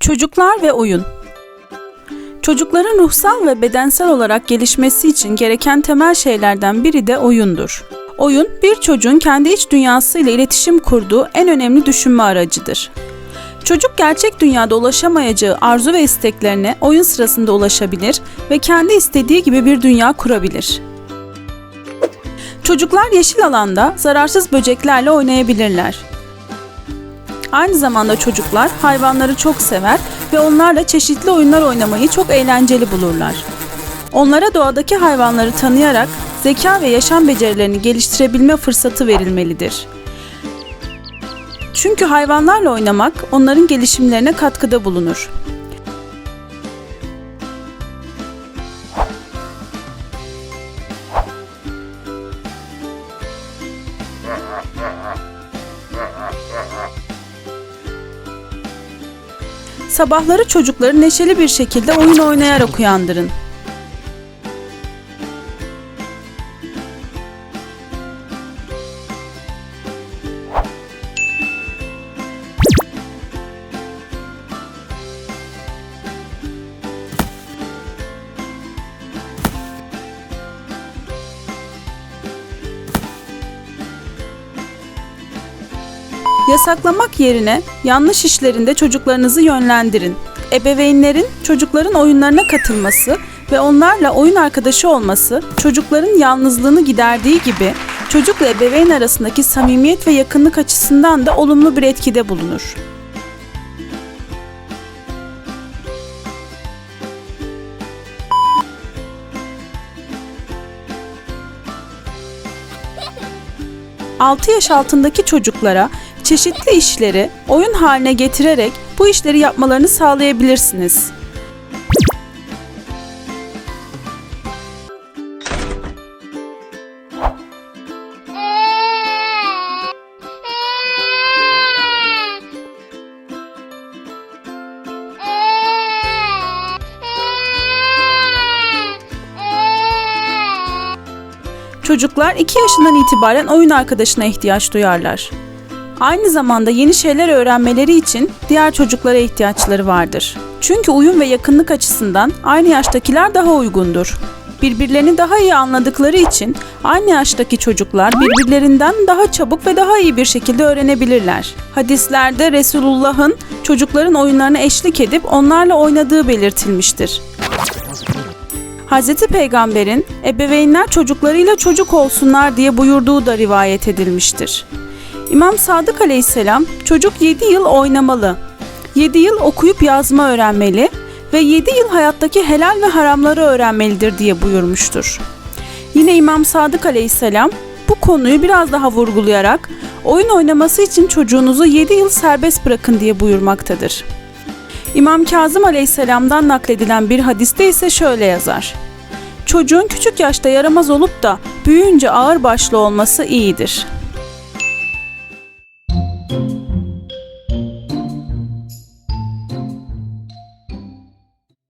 Çocuklar ve oyun Çocukların ruhsal ve bedensel olarak gelişmesi için gereken temel şeylerden biri de oyundur. Oyun, bir çocuğun kendi iç dünyasıyla iletişim kurduğu en önemli düşünme aracıdır. Çocuk gerçek dünyada ulaşamayacağı arzu ve isteklerine oyun sırasında ulaşabilir ve kendi istediği gibi bir dünya kurabilir. Çocuklar yeşil alanda zararsız böceklerle oynayabilirler. Aynı zamanda çocuklar hayvanları çok sever ve onlarla çeşitli oyunlar oynamayı çok eğlenceli bulurlar. Onlara doğadaki hayvanları tanıyarak zeka ve yaşam becerilerini geliştirebilme fırsatı verilmelidir. Çünkü hayvanlarla oynamak onların gelişimlerine katkıda bulunur. Sabahları çocukları neşeli bir şekilde oyun oynayarak uyandırın. Yasaklamak yerine yanlış işlerinde çocuklarınızı yönlendirin. Ebeveynlerin çocukların oyunlarına katılması ve onlarla oyun arkadaşı olması çocukların yalnızlığını giderdiği gibi çocukla ebeveyn arasındaki samimiyet ve yakınlık açısından da olumlu bir etkide bulunur. ...6 yaş altındaki çocuklara çeşitli işleri oyun haline getirerek bu işleri yapmalarını sağlayabilirsiniz. Çocuklar 2 yaşından itibaren oyun arkadaşına ihtiyaç duyarlar. Aynı zamanda yeni şeyler öğrenmeleri için diğer çocuklara ihtiyaçları vardır. Çünkü uyum ve yakınlık açısından aynı yaştakiler daha uygundur. Birbirlerini daha iyi anladıkları için aynı yaştaki çocuklar birbirlerinden daha çabuk ve daha iyi bir şekilde öğrenebilirler. Hadislerde Resulullah'ın çocukların oyunlarına eşlik edip onlarla oynadığı belirtilmiştir. Hz. Peygamber'in ebeveynler çocuklarıyla çocuk olsunlar diye buyurduğu da rivayet edilmiştir. İmam Sadık Aleyhisselam çocuk 7 yıl oynamalı, 7 yıl okuyup yazma öğrenmeli ve 7 yıl hayattaki helal ve haramları öğrenmelidir diye buyurmuştur. Yine İmam Sadık Aleyhisselam bu konuyu biraz daha vurgulayarak oyun oynaması için çocuğunuzu 7 yıl serbest bırakın diye buyurmaktadır. İmam Kazım Aleyhisselam'dan nakledilen bir hadiste ise şöyle yazar. Çocuğun küçük yaşta yaramaz olup da büyüyünce ağır başlı olması iyidir.'' Thank you.